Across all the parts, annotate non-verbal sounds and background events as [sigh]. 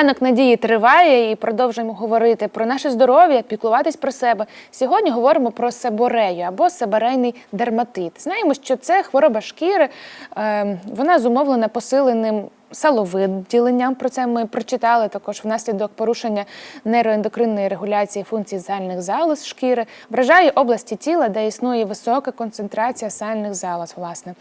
Ранок надії триває і продовжуємо говорити про наше здоров'я, піклуватись про себе. Сьогодні говоримо про себорею або себорейний дерматит. Знаємо, що це хвороба шкіри. е, Вона зумовлена посиленим саловиділенням. Про це ми прочитали також внаслідок порушення нейроендокринної регуляції функцій сальних залоз шкіри, вражає області тіла, де існує висока концентрація сальних залоз, власне.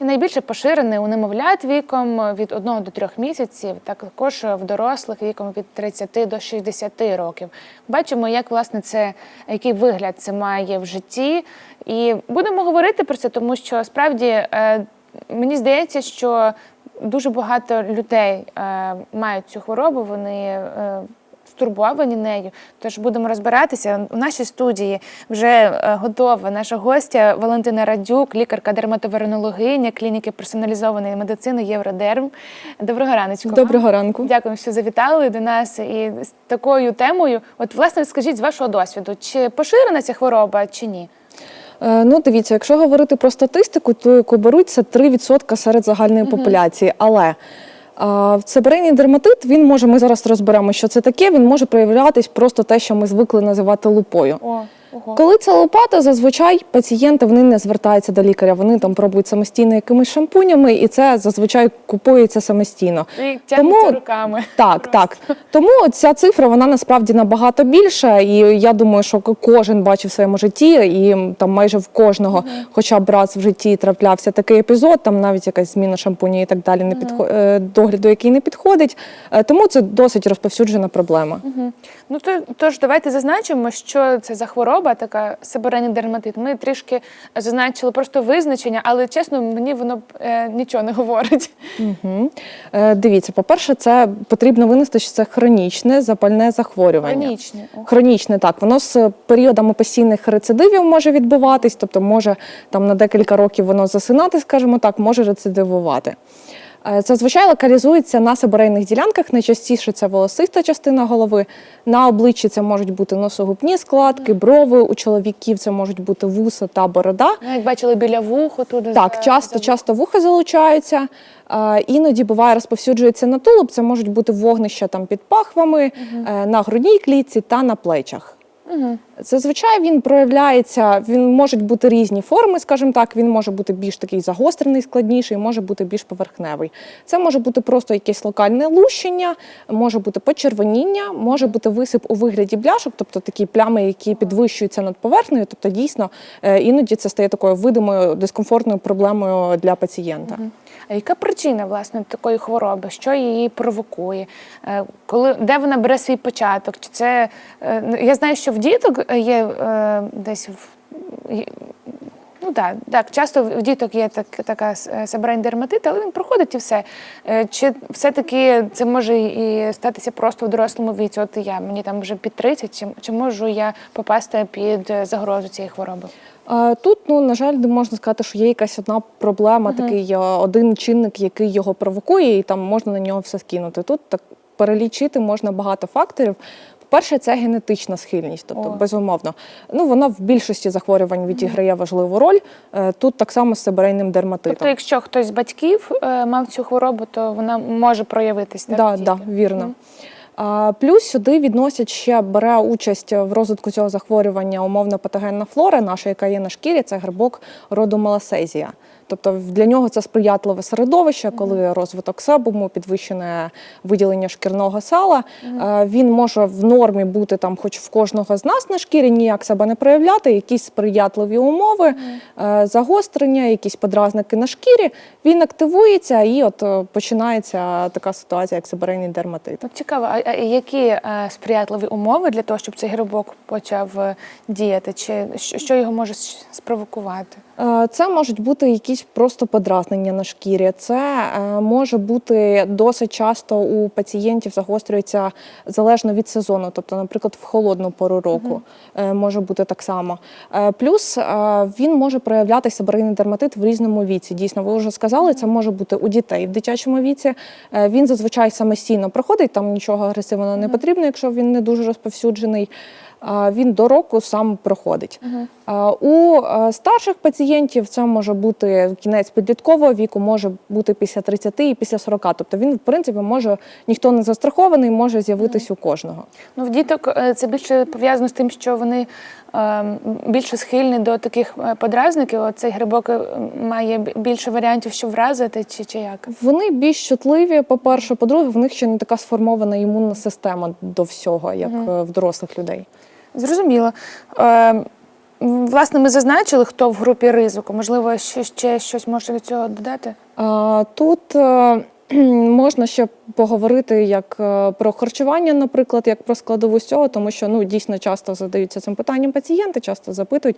І найбільше поширене у немовлят віком від 1 до 3 місяців, також в дорослих віком від 30 до 60 років. Бачимо, як власне це який вигляд це має в житті. І будемо говорити про це, тому що справді е, мені здається, що дуже багато людей е, мають цю хворобу, вони е, стурбовані нею. Тож будемо розбиратися. У нашій студії вже е, готова наша гостя Валентина Радюк, лікарка-дерматоверенологиня клініки персоналізованої медицини Євродерм. Доброго раночку. Доброго ранку. Дякую, що завітали до нас і з такою темою. От, власне, скажіть з вашого досвіду, чи поширена ця хвороба, чи ні? Е, Ну, дивіться, якщо говорити про статистику, то яку беруть це 3% серед загальної популяції. Але цеберейний дерматит, він може, ми зараз розберемо, що це таке, він може проявлятись просто те, що ми звикли називати лупою. О. Коли це лопата, зазвичай пацієнти вони не звертаються до лікаря, вони там пробують самостійно якимись шампунями, і це зазвичай купується самостійно. І тягнуться руками. Так, так. Тому ця цифра вона насправді набагато більша, і я думаю, що кожен бачив в своєму житті, і там майже в кожного, хоча б раз в житті траплявся такий епізод, там навіть якась зміна шампуня і так далі, не підхо... е, догляду, який не підходить. Е, Тому це досить розповсюджена проблема. Мгм. Ну то тож давайте зазначимо, що це за хвороба, така себорейний дерматит. Ми трішки зазначили просто визначення, але чесно, мені воно е, нічого не говорить. Угу. Е, дивіться, по-перше, це потрібно винести, що це хронічне запальне захворювання. Хронічне. Ох. Хронічне, так. Воно з періодами постійних рецидивів може відбуватись, тобто може там на декілька років воно засинати, скажімо так, може рецидивувати. Е, Зазвичай локалізується на себорейних ділянках. Найчастіше це волосиста частина голови. На обличчі це можуть бути носогубні складки, брови. У чоловіків це можуть бути вуса та борода. Ми як бачили біля вуху тут. Так, часто, часто вуха залучаються. Е, Іноді буває розповсюджується на тулуб. Це можуть бути вогнища там під пахвами, е, на грудній клітці та на плечах. Зазвичай він проявляється, він можуть бути різні форми, скажімо так. Він може бути більш такий загострений, складніший, може бути більш поверхневий. Це може бути просто якесь локальне лущення, може бути почервоніння, може бути висип у вигляді бляшок, тобто такі плями, які підвищуються над поверхнею. Тобто, дійсно, е, іноді це стає такою видимою дискомфортною проблемою для пацієнта. А яка причина власне такої хвороби? Що її провокує? Е, Коли де вона бере свій початок? Чи це е, ну, я знаю, що в діток є е, десь в ну так, так, часто в діток є так, така е, дерматит, але він проходить і все. Е, Чи все-таки це може і статися просто в дорослому віці? От я мені там вже під 30, чи, чи можу я попасти під е, загрозу цієї хвороби? Е, Тут, ну на жаль, не можна сказати, що є якась одна проблема, такий е, один чинник, який його провокує, і там можна на нього все скинути. Тут так перелічити можна багато факторів. По-перше, це генетична схильність, тобто О. безумовно. Ну вона в більшості захворювань відіграє важливу роль. Е, Тут так само з себорейним дерматитом. Тобто, якщо хтось з батьків е, мав цю хворобу, то вона може проявитись. Так, Да, да, вірно. А, плюс сюди відносять ще бере участь в розвитку цього захворювання умовно патогенна флора, наша, яка є на шкірі, це грибок роду маласезія. Тобто для нього це сприятливе середовище, коли розвиток себуму, підвищене виділення шкірного сала. Е, Він може в нормі бути там, хоч в кожного з нас на шкірі, ніяк себе не проявляти, якісь сприятливі умови, е, загострення, якісь подразники на шкірі. Він активується і от е, починається така ситуація, як себорейний дерматит. Ну, цікаво, а, які сприятливі умови для того, щоб цей грибок почав діяти? Чи що його може спровокувати? Е, Це можуть бути якісь просто подразнення на шкірі. Це е, може бути досить часто у пацієнтів загострюється залежно від сезону. Тобто, наприклад, в холодну пору року е, може бути так само. Плюс він може проявлятися себорейний дерматит в різному віці. Дійсно, ви вже сказали, це може бути у дітей в дитячому віці. Він зазвичай самостійно проходить, там нічого агресивного не потрібно, якщо він не дуже розповсюджений. Він до року сам проходить. А, У е, старших пацієнтів це може бути кінець підліткового віку, може бути після 30 і після 40. Тобто він, в принципі, може ніхто не застрахований, може з'явитись у кожного. Ну, в діток е, це більше пов'язано з тим, що вони е, більше схильні до таких подразників. Оцей грибок має більше варіантів, щоб вразити, чи, чи як? Вони більш чутливі, по-перше, по-друге, в них ще не така сформована імунна система до всього, як е, в дорослих людей. Зрозуміло. Е, власне, ми зазначили, хто в групі ризику. Можливо, ще, ще щось можна від цього додати? А, Тут е, [clears throat] можна ще поговорити як е, про харчування, наприклад, як про складову цього, тому що ну дійсно часто задаються цим питанням пацієнти, часто запитують.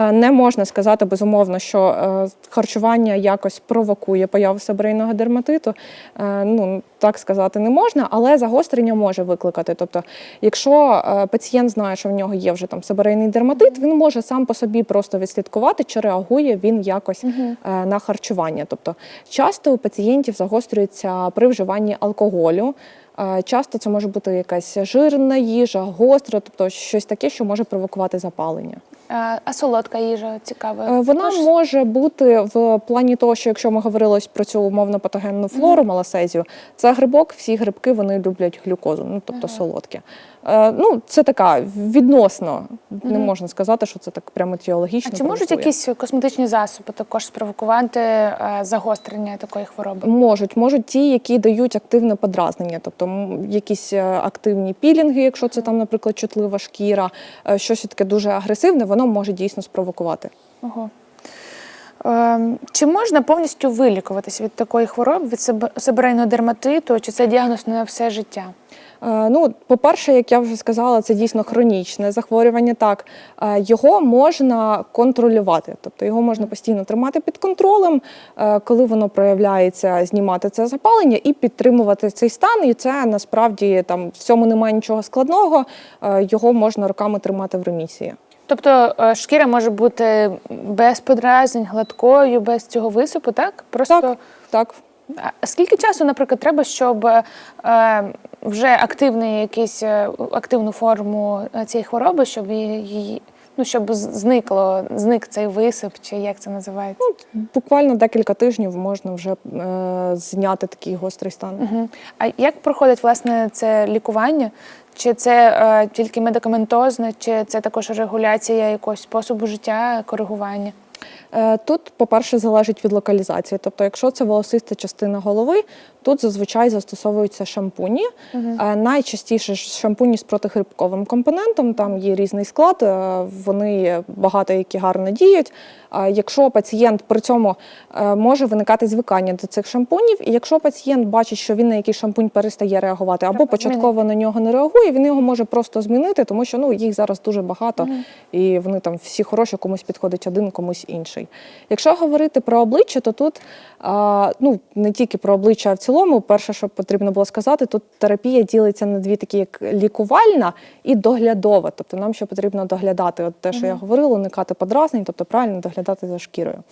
Е, Не можна сказати безумовно, що е, харчування якось провокує появу себрейного дерматиту. Е, Ну так сказати не можна, але загострення може викликати. Тобто, якщо е, пацієнт знає, що в нього є вже там себерейний дерматит, він може сам по собі просто відслідкувати, чи реагує він якось е, на харчування. Тобто, часто у пацієнтів загострюється при вживанні алкоголю. Часто це може бути якась жирна їжа, гостра, тобто щось таке, що може провокувати запалення. А солодка їжа цікава. Е, Вона Також? може бути в плані того, що якщо ми говорили про цю умовно патогенну флору маласезію, це грибок, всі грибки вони люблять глюкозу, ну тобто солодкі. Е, Ну, це така відносно. Не можна сказати, що це так прямо теологічно. А чи можуть якісь косметичні засоби також спровокувати е, загострення такої хвороби? Можуть, можуть ті, які дають активне подразнення, тобто якісь е, активні пілінги, якщо це там, наприклад, чутлива шкіра, е, щось таке дуже агресивне, воно може дійсно спровокувати. Ого. Ем, Чи можна повністю вилікуватись від такої хвороби, від себе- себорейного дерматиту, чи це діагноз на все життя? Е, Ну, по-перше, як я вже сказала, це дійсно хронічне захворювання. Так Е, його можна контролювати, тобто його можна постійно тримати під контролем, е, коли воно проявляється, знімати це запалення і підтримувати цей стан. І це насправді там в цьому немає нічого складного. Його можна роками тримати в ремісії. Тобто шкіра може бути без подразнень, гладкою, без цього висипу, так? Просто Так, так. А скільки часу, наприклад, треба, щоб е, вже активний якийсь е, активну форму е, цієї хвороби, щоб її- ну щоб зникло, зник цей висип, чи як це називається? Буквально декілька тижнів можна вже е, зняти такий гострий стан. Мгм. А як проходить власне це лікування? Чи це е, тільки медикаментозне, чи це також регуляція якогось способу життя, коригування? Е, Тут, по-перше, залежить від локалізації. Тобто, якщо це волосиста частина голови, тут зазвичай застосовуються шампуні. Е, Найчастіше шампуні з протигрибковим компонентом, там є різний склад, е, вони багато які гарно діють. Якщо пацієнт при цьому може виникати звикання до цих шампунів, і якщо пацієнт бачить, що він на якийсь шампунь перестає реагувати, або Треба початково на нього не реагує, він його може просто змінити, тому що ну їх зараз дуже багато, і вони там всі хороші, комусь підходить один, комусь інший. Якщо говорити про обличчя, то тут а, ну не тільки про обличчя, а в цілому, перше, що потрібно було сказати, тут терапія ділиться на дві такі, як лікувальна і доглядова. Тобто нам ще потрібно доглядати, от те, що я говорила, уникати подразнень, тобто правильно доглядати за шкірою.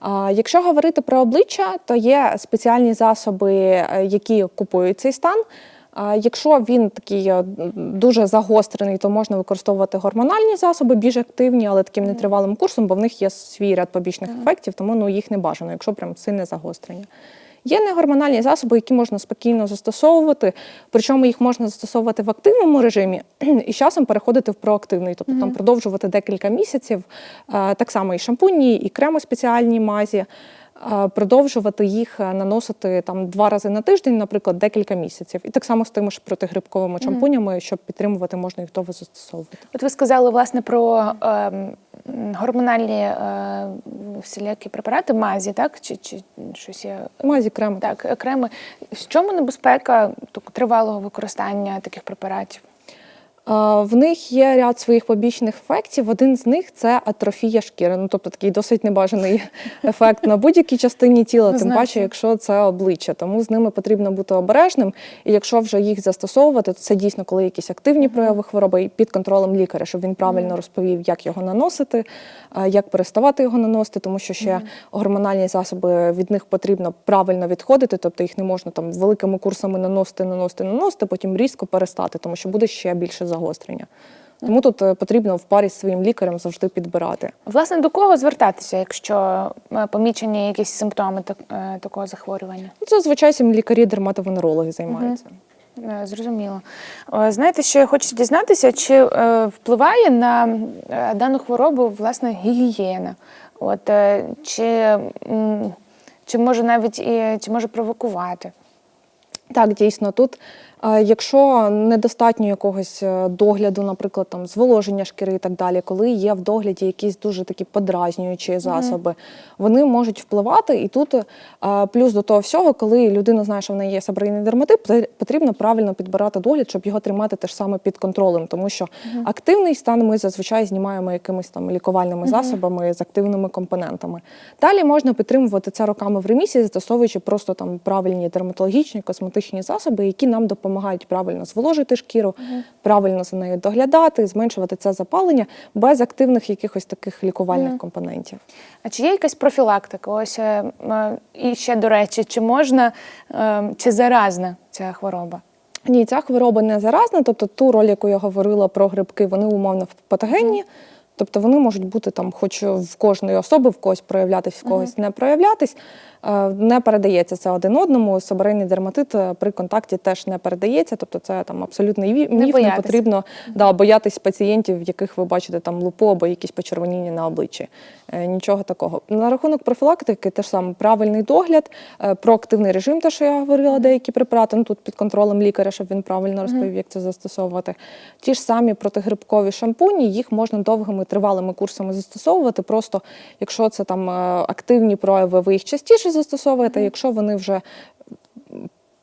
А Якщо говорити про обличчя, то є спеціальні засоби, е, які купують цей стан. Якщо він такий е, дуже загострений, то можна використовувати гормональні засоби, більш активні, але таким нетривалим курсом, бо в них є свій ряд побічних ефектів, тому ну, їх не бажано, якщо прям сильне загострення. Є негормональні засоби, які можна спокійно застосовувати, причому їх можна застосовувати в активному режимі [clears throat] і з часом переходити в проактивний, тобто там продовжувати декілька місяців. Е, Так само і шампуні, і креми спеціальні мазі. Е, Продовжувати їх е, наносити там два рази на тиждень, наприклад, декілька місяців. І так само з тими ж протигрибковими шампунями, щоб підтримувати, можна їх довго застосовувати. От ви сказали власне про ем, гормональні е, всілякі препарати, мазі, так? Чи, чи щось є? Мазі, креми. Так, е, креми. В чому небезпека так, тривалого використання таких препаратів? Е, В них є ряд своїх побічних ефектів. Один з них це атрофія шкіри. Ну тобто такий досить небажаний [laughs] ефект на будь-якій частині тіла, тим паче, якщо це обличчя. Тому з ними потрібно бути обережним. І якщо вже їх застосовувати, то це дійсно коли якісь активні прояви хвороби і під контролем лікаря, щоб він правильно розповів, як його наносити, е, як переставати його наносити, тому що ще гормональні засоби від них потрібно правильно відходити, тобто їх не можна там великими курсами наносити, наносити, наносити, потім різко перестати, тому що буде ще більше загострення. Тому тут е, потрібно в парі з своїм лікарем завжди підбирати. Власне, до кого звертатися, якщо е, помічені якісь симптоми так- е, такого захворювання? Ну, Це зазвичай лікарі, дерматовенерологи займаються. Е, Зрозуміло. Знаєте, що я хочу дізнатися, чи впливає на дану хворобу власне гігієна? От чи, чи може навіть і чи може провокувати? Так, дійсно, тут, якщо недостатньо якогось е, догляду, наприклад, там зволоження шкіри і так далі, коли є в догляді якісь дуже такі подразнюючі засоби, вони можуть впливати. І тут е, плюс до того всього, коли людина знає, що в неї є сабрейний дерматит, потрібно правильно підбирати догляд, щоб його тримати теж саме під контролем, тому що активний стан ми зазвичай знімаємо якимись там лікувальними засобами з активними компонентами. Далі можна підтримувати це роками в ремісії, застосовуючи просто там правильні дерматологічні косметичні засоби, які нам допомагають правильно зволожити шкіру, правильно за нею доглядати, зменшувати це запалення без активних якихось таких лікувальних компонентів. А чи є якась профілактика? Ось е, е, і ще до речі, чи можна е, чи заразна ця хвороба? Ні, ця хвороба не заразна, тобто ту роль, яку я говорила про грибки, вони умовно патогенні. Тобто вони можуть бути там, хоч в кожної особи, в когось проявлятись, в когось не проявлятись. Е, Не передається це один одному. Соборейний дерматит е, при контакті теж не передається. Тобто це там абсолютний міф. Не, боятись. потрібно да, боятись пацієнтів, в яких ви бачите там лупу або якісь почервоніння на обличчі. Е, Нічого такого. На рахунок профілактики, теж саме правильний догляд, проактивний режим, те, що я говорила, деякі препарати. Ну тут під контролем лікаря, щоб він правильно розповів, як це застосовувати. Ті ж самі протигрибкові шампуні, їх можна довгими тривалими курсами застосовувати. Просто якщо це там е, активні прояви, ви їх частіше застосовуєте. Якщо вони вже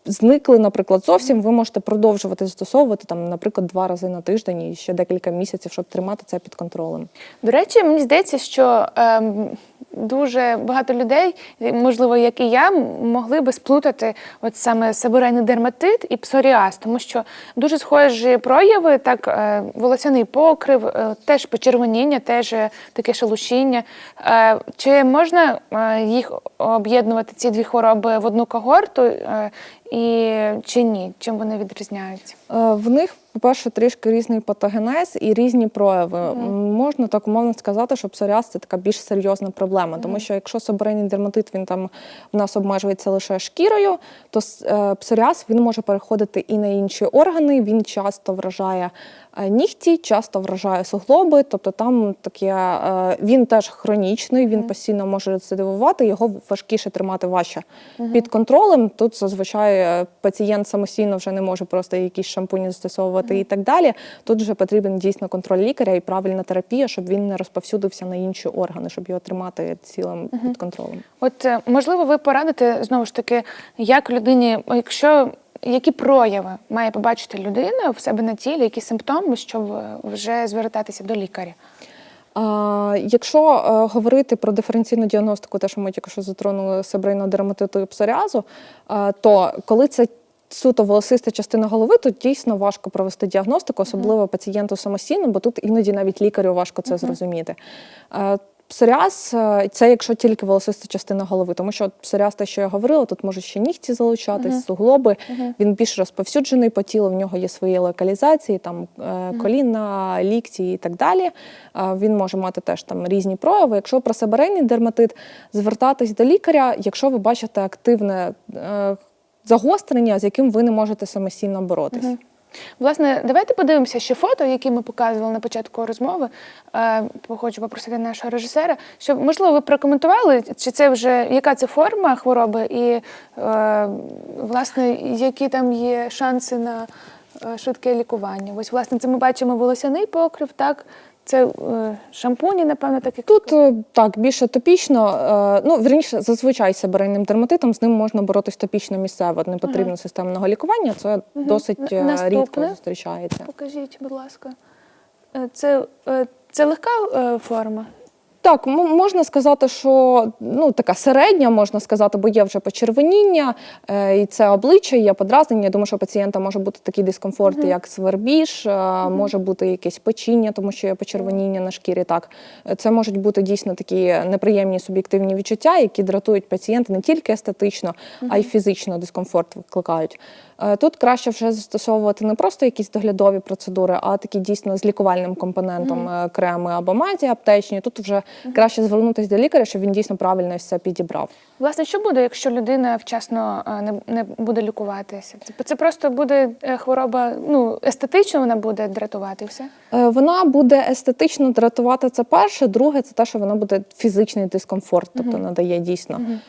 зникли, наприклад, зовсім, ви можете продовжувати застосовувати там, наприклад, два рази на тиждень і ще декілька місяців, щоб тримати це під контролем. До речі, мені здається, що ем, дуже багато людей, можливо, як і я, могли би сплутати от саме саборейний дерматит і псоріаз, тому що дуже схожі прояви, так е, волосяний покрив, е, теж почервоніння, теж е, таке шелушіння. Чи можна їх об'єднувати ці дві хвороби в одну когорту? І чи ні? Чим вони відрізняються? В них, по-перше, трішки різний патогенез і різні прояви. М, Можна так умовно сказати, що псоріаз це така більш серйозна проблема. Тому що якщо соборейний дерматит він там в нас обмежується лише шкірою, то е, псоріаз він може переходити і на інші органи. Він часто вражає е, нігті, часто вражає суглоби. Тобто там таке е, він теж хронічний, він постійно може рецидивувати, його важкіше тримати важче під контролем. Тут зазвичай пацієнт самостійно вже не може просто якісь шампуні застосовувати і так далі. Тут вже потрібен дійсно контроль лікаря і правильна терапія, щоб він не розповсюдився на інші органи, щоб його тримати цілим під контролем. От е, можливо, ви порадите знову ж таки, як людині, якщо які прояви має побачити людина в себе на тілі, які симптоми, щоб е, вже звертатися до лікаря? А, якщо е, говорити про диференційну діагностику, те, що ми тільки що затронули себрейного дерматиту і псоріазу, то коли це суто волосиста частина голови, то дійсно важко провести діагностику, особливо пацієнту самостійно, бо тут іноді навіть лікарю важко це зрозуміти. Е, Псоріаз е, це якщо тільки волосиста частина голови, тому що псоріаз, те, що я говорила, тут можуть ще нігті залучатись, суглоби. Він більш розповсюджений по тілу, в нього є свої локалізації, там е, коліна, лікті і так далі. Він може мати теж там різні прояви. Якщо про себорейний дерматит, звертатись до лікаря, якщо ви бачите активне загострення, з яким ви не можете самостійно боротись. Власне, давайте подивимося ще фото, які ми показували на початку розмови. Е, Хочу попросити нашого режисера, щоб можливо ви прокоментували, чи це вже яка це форма хвороби, і е, власне які там є шанси на е, швидке лікування. Ось, власне, це ми бачимо волосяний покрив, так. Це е, шампуні, напевно, так як Тут е, так більше топічно. е, Ну верніше, зазвичай себорейним дерматитом з ним можна боротись топічно місцево. Не потрібно системного лікування. Це досить е, Наступне. рідко зустрічається. покажіть, будь ласка. Це, це легка форма. Так, можна сказати, що ну така середня, можна сказати, бо є вже почервоніння, е, і це обличчя, є подразнення. Я думаю, що у пацієнта може бути такий дискомфорт, як свербіж, е, може бути якесь печіння, тому що є почервоніння на шкірі. Так, це можуть бути дійсно такі неприємні суб'єктивні відчуття, які дратують пацієнта не тільки естетично, а й фізично дискомфорт викликають. Е, Тут краще вже застосовувати не просто якісь доглядові процедури, а такі дійсно з лікувальним компонентом е, креми або маті аптечні. Тут вже краще звернутися до лікаря, щоб він дійсно правильно все підібрав. Власне, що буде, якщо людина вчасно е, не, не буде лікуватися? Це, це просто буде е, хвороба, ну естетично вона буде дратувати все. Е, Вона буде естетично дратувати це перше. Друге, це те, що вона буде фізичний дискомфорт, тобто надає дійсно. М,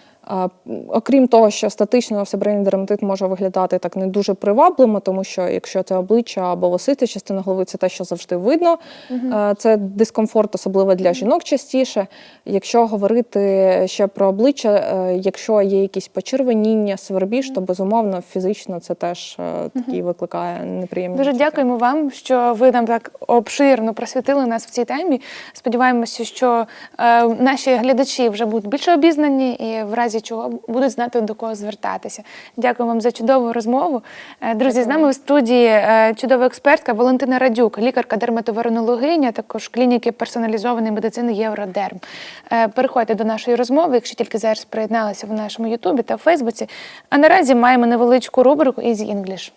Окрім того, що статично себрейний дерматит може виглядати так не дуже привабливо, тому що якщо це обличчя або лосиста частина голови, це те, що завжди видно. Е, Це дискомфорт, особливо для жінок частіше. Якщо говорити ще про обличчя, е, якщо є якісь почервоніння, свербіж, то безумовно фізично це теж е, такий викликає неприємні. Дуже відчуття. дякуємо вам, що ви нам так обширно просвітили нас в цій темі. Сподіваємося, що е, наші глядачі вже будуть більше обізнані і в разі чого будуть знати до кого звертатися. Дякую вам за чудову розмову. Е, Друзі, з нами в студії е, чудова експертка Валентина Радюк, лікарка дерматоверонологиня, також клініки персоналізованої медицини Євродерм. Е, Переходьте до нашої розмови, якщо тільки зараз приєдналися в нашому Ютубі та Фейсбуці. А наразі маємо невеличку рубрику Easy English.